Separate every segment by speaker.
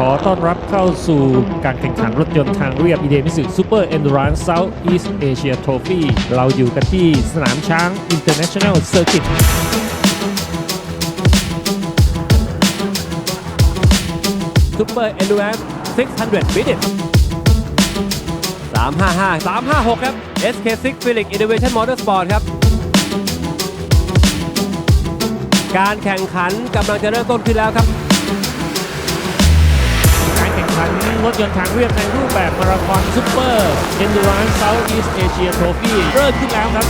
Speaker 1: ขอต้อนรับเข้าสู่การแข่งขันรถยนต์ทางเรียบอีเดมิสุซูเปอร์เอนดูรันเซาท์อีสเอเชียทรฟี่เราอยู่กันที่สนามช้างอิน
Speaker 2: เต
Speaker 1: อร์เนชั่นแนลเซอร์กิต
Speaker 2: ซูเปอร์เอนดูรันซ์600 minutes มห้าหกครับ SK6 Felix Innovation Motorsport ครับ การแข่งขันกำลังจะเริ่มต้นขึ้นแล้วครับ
Speaker 1: ขันรถยนต์ทางเรียบในรูปแบบมาราธอน Super Endurance South East Asia Trophy เริ่มขึ้นแล้วครับ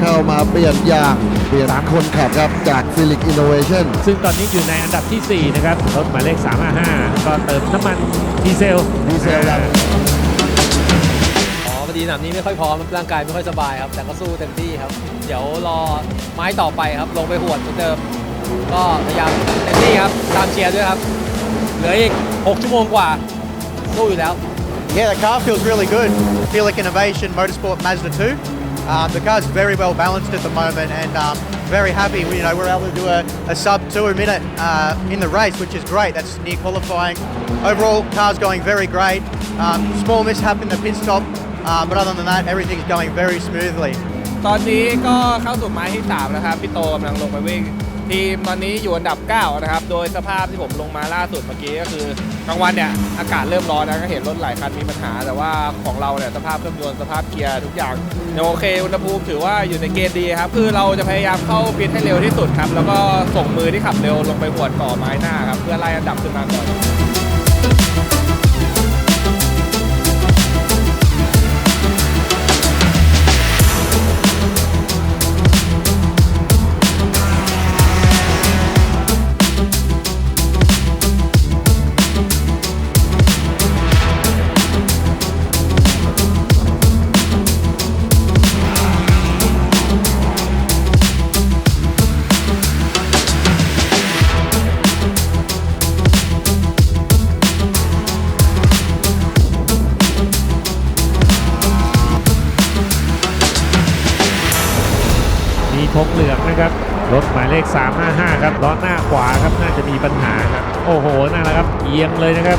Speaker 3: เข้ามาเปลี่ยนยางเปลี่ยนคนขับครับจาก Felix Innovation
Speaker 1: ซึ่งตอนนี้อยู่ในอันดับที่ 4 นะครับ รถหมายเลข 355 ก็เติมน้ำมันดีเซล
Speaker 3: ดีเซลครับ
Speaker 4: อ๋อพอดีสนามนี้ไม่ค่อยพร้อมครับร่างกายไม่ค่อยสบายครับ แต่ก็สู้เต็มที่ครับ เดี๋ยวรอไม้ต่อไปครับ ลงไปหวดเหมือนเดิม ก็พยายามเต็มที่ครับ ตามเชียร์ด้วยครับ เหลืออีก 6 ชั่วโมงกว่า สู้อยู่แล้ว
Speaker 5: Yeah, the car feels really good. Felix Innovation Motorsport Mazda 2. Um, the car's very well balanced at the moment and um, very happy. You know, we're able to do a, a sub two a minute uh, in the race, which is great. That's near qualifying. Overall, car's going very great. Um, small mishap in the pit stop, uh, but other than that, everything's going very smoothly.
Speaker 6: ตอนนี้ก็เข้าสู่ไม้ที่ 3 นะครับ พี่โตกำลังลงไปวิ่ง ทีมตอนนี้อยู่อันดับ 9 นะครับ โดยสภาพที่ผมลงมาล่าสุดเมื่อกี้ก็คือกลางวันเนี่ยอากาศเริ่มร้อนนะก็เห็นรถหลายคันมีปัญหา แต่ว่าของเราเนี่ยสภาพเครื่องยนต์สภาพเกียร์ทุกอย่างยังโอเคอุณหภูมิถือว่าอยู่ในเกณฑ์ดีครับคือเราจะพยายามเข้าปิดให้เร็วที่สุดครับแล้วก็ส่งมือที่ขับเร็วลงไปหวดต่อไม้หน้าครับเพื่อไล่อันดับขึ้นมาก่อน
Speaker 1: ธงเหลืองนะครับ รถหมายเลข 355 ครับล้อหน้าขวาครับน่าจะมีปัญหาครับ โอ้โหนั่นแหละครับเอียงเลยนะครับ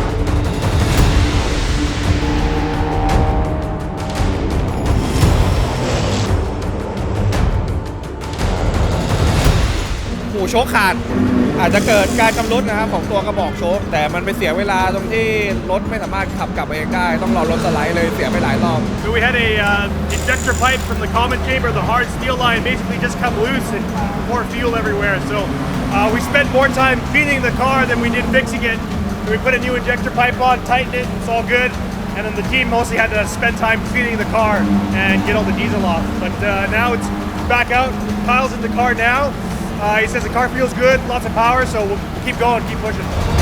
Speaker 6: โชคขาด อาจจะเกิดการชำรุดนะครับของตัวกระบอกโชค แต่มันไปเสียเวลาตรงที่รถไม่สามารถขับกลับไปเองได้ ต้องรอรถสไลด์เลยเสียไปหลายรอบ
Speaker 7: So we had a uh, injector pipe from the common chamber, the hard steel line, basically just come loose and pour fuel everywhere. So uh, we spent more time cleaning the car than we did fixing it. And we put a new injector pipe on, tightened it, it's all good. And then the team mostly had to spend time cleaning the car and get all the diesel off. But uh, now it's back out. Kyle's in the car now. Uh, he says the car feels good, lots of power, so we'll keep going, keep pushing.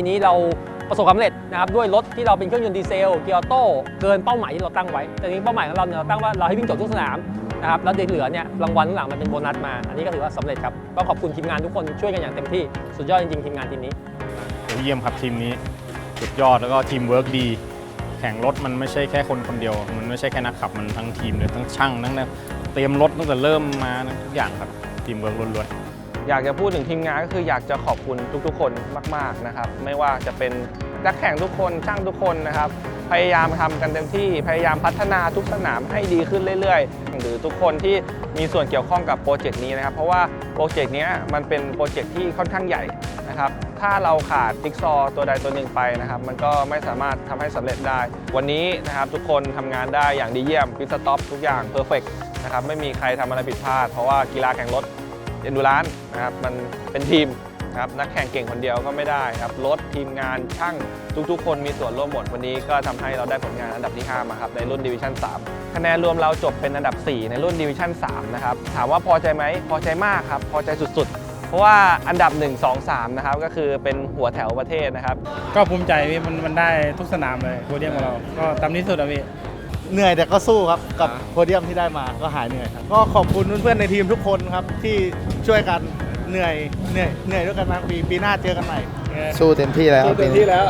Speaker 8: ปีนี้เราประสบความสำเร็จนะครับด้วยรถที่เราเป็นเครื่องยนต์ดีเซลเกียร์ออโต้เกินเป้าหมายที่เราตั้งไว้ แต่จริงๆเป้าหมายของเราเนี่ยเราตั้งว่าเราให้วิ่งจบทุกสนามนะครับแล้วเด็กเหลือเนี่ยรางวัลข้างหลังมันเป็นโบนัสมา อันนี้ก็ถือว่าสำเร็จครับก็ขอบคุณทีมงานทุกคนช่วยกันอย่างเต็มที่สุดยอดจริงๆทีมงานทีมนี้
Speaker 9: เยี่ยมครับทีมนี้สุดยอดแล้วก็ทีมเวิร์กดี แข่งรถมันไม่ใช่แค่คนคนเดียว มันไม่ใช่แค่นักขับมันทั้งทีมเลยทั้งช่างทั้งเตรียมรถตั้งแต่เริ่มมาทุกอย่างครับทีมเวิร์กล้วนๆ
Speaker 10: อยากจะพูดถึงทีมงานก็คืออยากจะขอบคุณทุกๆ คนมาก ๆนะครับ ไม่ว่าจะเป็นนักแข่งทุกคนช่างทุกคนนะครับ พยายามทำกันเต็มที่พยายามพัฒนาทุกสนามให้ดีขึ้นเรื่อยๆ หรือทุกคนที่มีส่วนเกี่ยวข้องกับโปรเจกต์นี้นะครับ เพราะว่าโปรเจกต์นี้มันเป็นโปรเจกต์ที่ค่อนข้างใหญ่นะครับ ถ้าเราขาดจิ๊กซอตัวใดตัวหนึ่งไปนะครับ มันก็ไม่สามารถทำให้สำเร็จได้ วันนี้นะครับทุกคนทำงานได้อย่างดีเยี่ยมพิสต็อปทุกอย่างเพอร์เฟกนะครับไม่มีใครทำอะไรผิดพลาด เพราะว่ากีฬาแข่งรถ เอนดูรานนะครับมันเป็นทีมนะครับนักแข่งเก่งคนเดียวก็ไม่ได้ครับรถทีมงานช่างทุกๆ คนมีส่วนร่วมหมดวันนี้ก็ทำให้เราได้ผลงานอันดับที่ 5 มาครับในรุ่นดิวิชั่น3คะแนนรวมเราจบเป็นอันดับ 4 ในรุ่นดิวิชั่น3นะครับถามว่าพอใจไหมพอใจมากครับพอใจสุดๆ เพราะว่าอันดับ 1 2 3นะครับก็คือเป็นหัวแถวประเทศนะครับ
Speaker 11: ก็ภูมิใจพี่มันมันได้ทุกสนามเลยโพเดียมของเราก็ตามที่สุดอะพี่
Speaker 12: เหนื่อยแต่ก็สู้ครับกับโพเดียมที่ได้มาก็หายเหนื่อยครับก็ขอบคุณเพื่อนๆในทีมทุกคนครับที่ช่วยกันเหนื่อยเหนื่อยเหนื่อยด้วยกันทั้งปีปีหน้าเจอกันใหม่
Speaker 3: สู้เต็มที่แล้ว
Speaker 10: เต็มที่แล้ว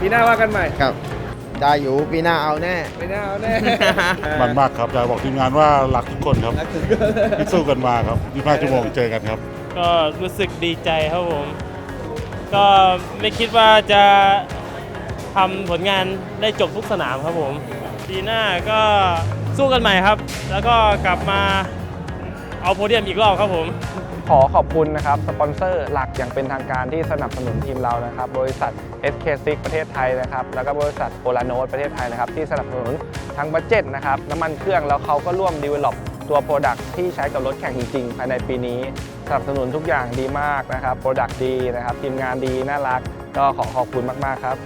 Speaker 10: ปีหน้าว่ากันใหม่
Speaker 3: ครับได้อยู่ปีหน้าเอาแน่
Speaker 10: ปีหน้าเอาแน่
Speaker 13: มันมากครับอยากบอกทีมงานว่ารักทุกคนครับที่สู้กันมาครับ25ชั่วโมงเจอกันครับ
Speaker 11: ก็รู้สึกดีใจครับผมก็ไม่คิดว่าจะทำผลงานได้จบทุกสนามครับผม ปีหน้าก็สู้กันใหม่ครับ แล้วก็กลับมาเอาโพเดียมอีกรอบครับผม
Speaker 10: ขอขอบคุณนะครับสปอนเซอร์หลักอย่างเป็นทางการที่สนับสนุนทีมเรานะครับ บริษัท SK6 ประเทศไทยนะครับ แล้วก็บริษัทโอลาโนประเทศไทยนะครับ ที่สนับสนุนทั้งบัตเจ็ตนะครับน้ำมันเครื่องแล้วเขาก็ร่วม develop ตัว Product ที่ใช้กับรถแข่งจริงๆภายในปีนี้สนับสนุนทุกอย่างดีมากนะครับ Product ดีนะครับทีมงานดีน่ารัก ก็ขอขอบคุณมากๆครับ